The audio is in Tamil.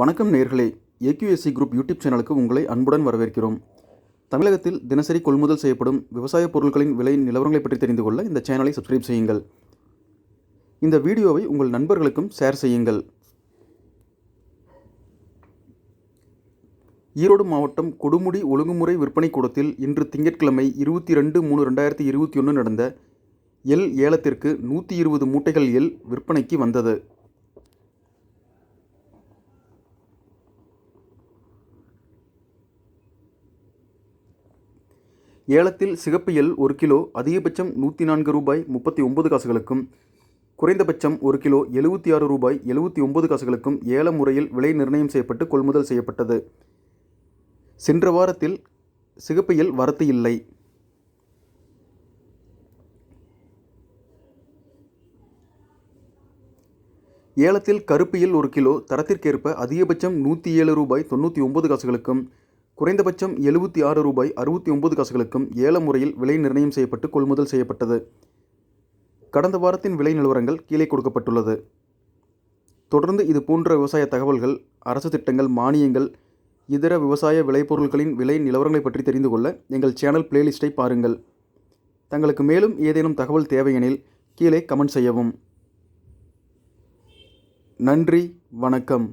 வணக்கம் நேர்களே. ஏக்யூஎஸ்சி குரூப் யூடியூப் சேனலுக்கு உங்களை அன்புடன் வரவேற்கிறோம். தமிழகத்தில் தினசரி கொள்முதல் செய்யப்படும் விவசாய பொருட்களின் விலை நிலவரங்களை பற்றி தெரிந்து கொள்ள இந்த சேனலை சப்ஸ்கிரைப் செய்யுங்கள். இந்த வீடியோவை உங்கள் நண்பர்களுக்கும் ஷேர் செய்யுங்கள். ஈரோடு மாவட்டம் கொடுமுடி ஒழுங்குமுறை விற்பனை கூடத்தில் இன்று திங்கட்கிழமை இருபத்தி ரெண்டு மூணு ரெண்டாயிரத்தி இருபத்தி ஒன்று நடந்த எல் ஏலத்திற்கு நூற்றி இருபது மூட்டைகள் எல் விற்பனைக்கு வந்தது. ஏலத்தில் சிகப்பு எல் ஒரு கிலோ அதிகபட்சம் நூற்றி நான்கு ரூபாய் முப்பத்தி ஒன்பது காசுகளுக்கும் குறைந்தபட்சம் ஒரு கிலோ எழுபத்தி ஆறு ரூபாய் எழுபத்தி ஒன்பது காசுகளுக்கும் ஏல முறையில் விலை நிர்ணயம் செய்யப்பட்டு கொள்முதல் செய்யப்பட்டது. சென்ற வாரத்தில் சிகப்பு எல் வரத்து இல்லை. ஏலத்தில் கருப்பு ஒரு கிலோ தரத்திற்கேற்ப அதிகபட்சம் நூற்றி ஏழு ரூபாய் தொண்ணூற்றி ஒன்பது காசுகளுக்கும் குறைந்தபட்சம் எழுபத்தி ஆறு ரூபாய் அறுபத்தி ஒன்பது காசுகளுக்கும் ஏல முறையில் விலை நிர்ணயம் செய்யப்பட்டு கொள்முதல் செய்யப்பட்டது. கடந்த வாரத்தின் விலை நிலவரங்கள் கீழே கொடுக்கப்பட்டுள்ளது. தொடர்ந்து இது போன்ற விவசாய தகவல்கள் அரசு திட்டங்கள் மானியங்கள் இதர விவசாய விளைபொருட்களின் விலை நிலவரங்களை பற்றி தெரிந்து கொள்ள எங்கள் சேனல் பிளேலிஸ்ட்டை பாருங்கள். தங்களுக்கு மேலும் ஏதேனும் தகவல் தேவையெனில் கீழே கமெண்ட் செய்யவும். நன்றி வணக்கம்.